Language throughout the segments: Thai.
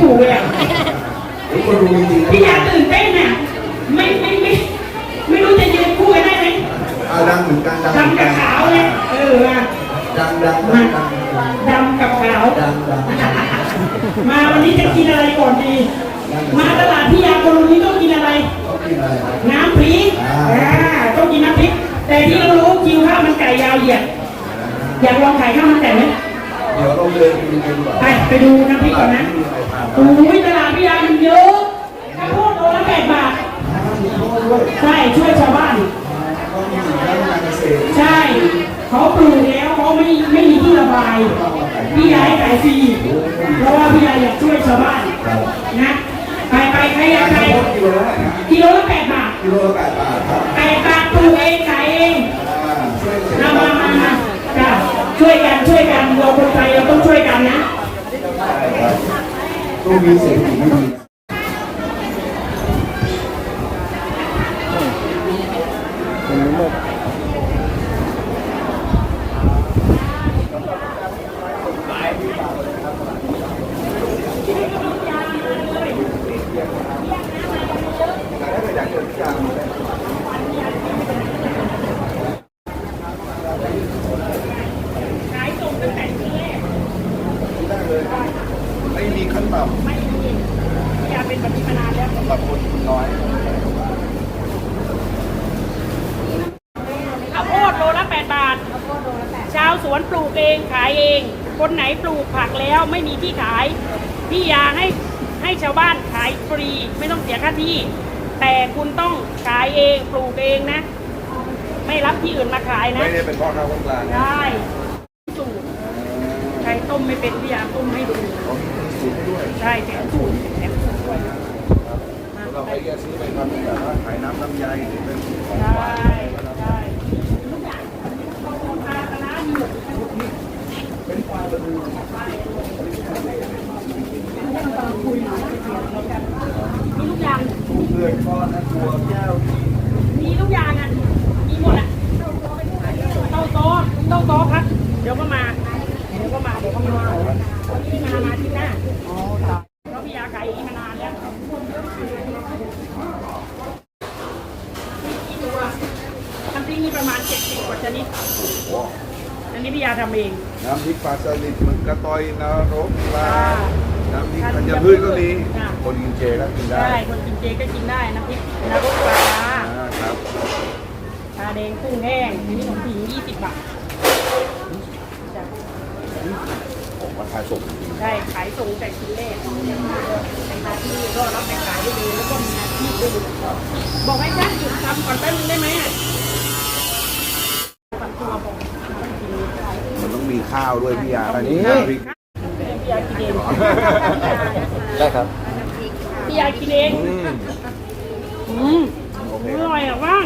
ถูกเลยอะทุกคนรู้จริงๆนะพี่ยาตื่นเต้นอะไม่ไม่ไม่ไม่รู้จะยืนคู่กันได้ไหมอ่าดังเหมือนกันดังเหมือนดำกักับนขาวเนี่ยเอออะดังดังดังดังดำกับขาวดังดัง มาวันนี้จะกินอะไรก่อนดี มาตลาดพี่ยาคนนี้ต้องกินอะไร เขากินอะไรครับ น้ำพริกอ่า อ่าต้องกินน้ำพริก แต่ที่เรารู้กินข้าวมันไก่ยาวเหยียด อยากลองขายข้าวมันไก่ไหม เดี๋ยวเราเดินไปดูกันดีกว่าไปไปดูน้ำพริกก่อนนะมีอะไรทานโอ้ยตลาดพี่ยามันเยอะข้าวโพดโลละแปดบาทมีโทษด้วยใช่ช่วยชาวบ้านก็มีสินค้าทางการเกษตรใช่เขาปลูกแล้วเขาไม่ไม่มีที่ระบายพี่ยาให้ขายฟรีเพราะว่าพี่ยาอยากช่วยชาวบ้านครับนะไปไปใครอยากข้าไปวโพดกิโลละไหนครับกิโลละแปดบาทกิโลละแปดบาทครับแปดบาทปลูกเอง ช่วยกันช่วยกันเราคนไทยเราต้องช่วยกันนะ ต้องมีเศรษฐกิจไม่ดี ขายส่งตั้งแต่ที่แรก ไม่มีขั้นต่ ไม่มีพี่ยาเป็น แบบนี้มานานแล้วำสำหรับคนน้อยข้าวโพดโลละแปดบาทชาวสวนปลูกเองขายเอง คนไหนปลูกผักแล้วไม่มีที่ขาย พี่ยาให้ให้ชาวบ้านขายฟรีไม่ต้องเสียค่าที่ แต่คุณต้องขายเองปลูกเองนะ ไม่รับที่อื่นมาขายนะ ไม่ได้เป็นพ่อค้าคนกลางได้สูตรใครต้มไม่เป็นพี่ยาต้มให้ดู เขามีสูตรให้ด้วย ใช่แถมสูตรแถมสูตรด้วย เราไปแยกซื้อไปทำเป็นแบบว่าขายน้ำลำไยหรือเป็นของหวานใช่ทุกอย่างปลาปลาร้ามีหมดเป็นปลาบะดูมีทุกอย่างเพื่อนทอดนะตัวแก้วมีทุกอย่างอะ มีหมดอะเต้าโต๊ะเต้าโต๊ะครับ เดี๋ยวก็มา เดี๋ยวก็มา เดี๋ยวก็มา วันนี้มา มาที่หน้าเพราะพี่ยาขายอย่างนี้มานานแล้วกี่ตัวทำทิ้งนี่ประมาณเจ็ดสิบกว่าชนิด อั นนี้พี่ยาทำเอง น้ำพริกปลาสลิดมันกระตอยนรกปลาน้ำพริกค่ะธัญพืชก็มีค่ะ คนกินเจก็กินได้ ได้คนกินเจก็กินได้น้ำพริกนรกปลาร้าอ่าครับชาแดงกุ้งแห้งอันนี้ขนมผิงยี่สิบบาทจ้ะผมว่าทายส่งจริงได้ขายส่งแต่ชิ้นแรกเป็นหน้าที่ก็รับไปขายได้เลยแล้วก็มีอาชีพด้วยบอกให้ช่างหยุดทำก่อนแป๊บนึงได้ไหมอะทำตัวบอกทีนี้ ๆมันต้องมี ข้าวด้วยพี่ยาอันนี้น้ำพริกพี่ยากินเองได้ครับพี่ยากินเองอืมอืมโอเคอร่อยอะว่าง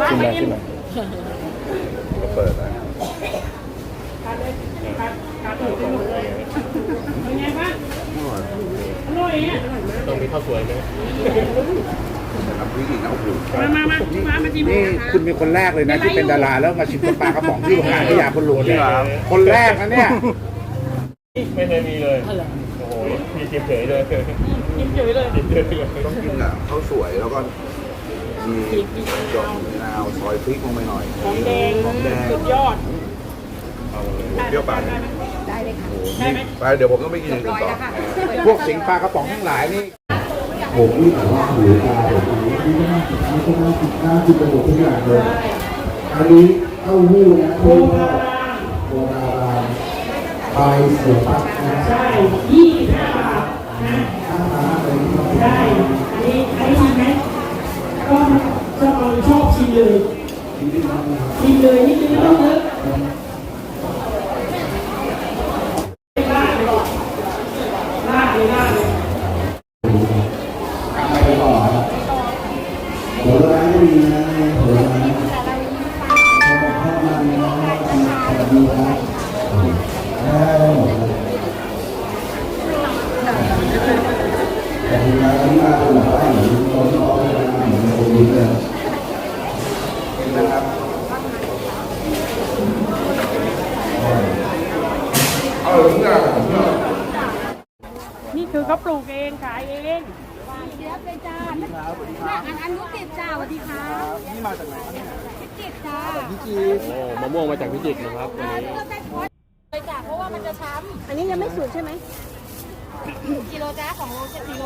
บ้านไม่เอ็ม เปิดนะ ทานเลยครับทานเลยหมดเลยเป็นไงบ้างอร่อยอะ ต้องมี ข้าวสวยไหมน้ำพริกอีกนะโอ้โหมามามามามาชิมนี่คุณเป็นคนแรกเลยนะที่เป็นดาราแล้วมาชิมปลากระป๋องที่โรงงานพิยาคนหลวงเนี่ยคนแรกนะเนี่ยไม่เคยมีเลยโอ้โหมีเจียมเฉยเลยกินเฉยเลยกินเฉยเลยต้องกินกับข้าวสวยแล้วก็มีหยอดมะนาวซอยพริกลงไปหน่อยหอมแดงหอมแดงสุดยอดเอาเลยเปรี้ยวปากได้ไหมได้ไหมไปเดี๋ยวผมต้องไปกินอย่างอื่นต่อพวกสิงปลากระป๋องทั้งหลายนี่ ผมนี่แต่ว่าหูตาผมอันนี้ที่น่าติดนี่ก็น่าติดน่าติดไปหมดทุกอย่างเลย อันนี้เต้าหู้นะโบเต้าหู้ราโบราณใบเสือปักนะใช่ยี่สิบห้าบาทนะข้าวม้าอะไรที่มันได้อันนี้อันนี้ชิมไหมก็ชอบเอาชอบชิมเลยชิมเลยนี่คือไม่ต้องเยอะ ดีครับได้หมดเลยแต่ที่มาที่มาเป็นแบบว่าเหมือนคนที่เขาเป็นเหมือนคนนี้เลยนะครับเอาทุกอย่างเขาปลูกเองขายเองเดี๋ยวเป็นจ้าครับสวัสดีครับอันอันนุติดจ้าสวัสดีค่ะนี่มาจากไหน ครับเนี่ยติดจ้าพี่จีโอ้มะม่วงมาจากพิจิตรนะครับวันนี้ เลยจ้าเพราะว่ามันจะช้ำอันนี้ยังไม่สุดใช่ไหมกิโลจ้าสองโลใช่กิโล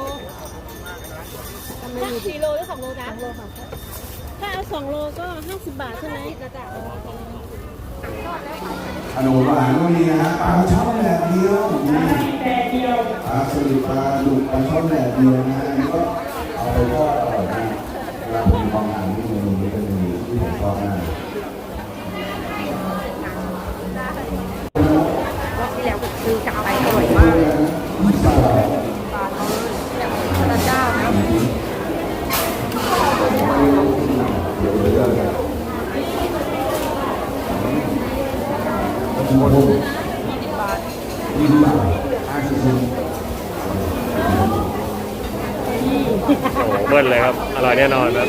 กิโลหรือสองโลจ้าถ้าเอาสองโลก็ห้าสิบบาทใช่ไหมจ้าขนมหวานก็มีนะฮะปลาช่อนแดดเดียวแต่เดียวปลาสลิดปลาดุกปลาช่อนแดดเดียวนะฮะอันนี้ก็เอาไปทอดอร่อยมากเวลาผมมองอ่าน ที่ผมชอบที่แล้วคือกลับไปอร่อยมากพระเจ้านะเดี๋ยวเรื่องกันคนยี่สิบบาทห้าสิบโอ้โหเบิ้ลเลยครับ อร่อยแน่นอนครับ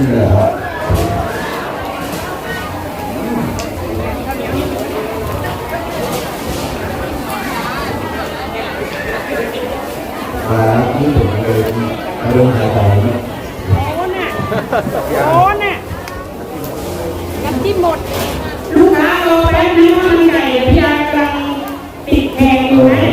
เอ้ยนี่แหละครับครับที่ผมเลยมาเดินขายของร้อนน่ะร้อนน่ะน้ำจิ้มหมด ลูกค้ารอแป๊บนึงข้ามันไก่พี่ยายกำลัง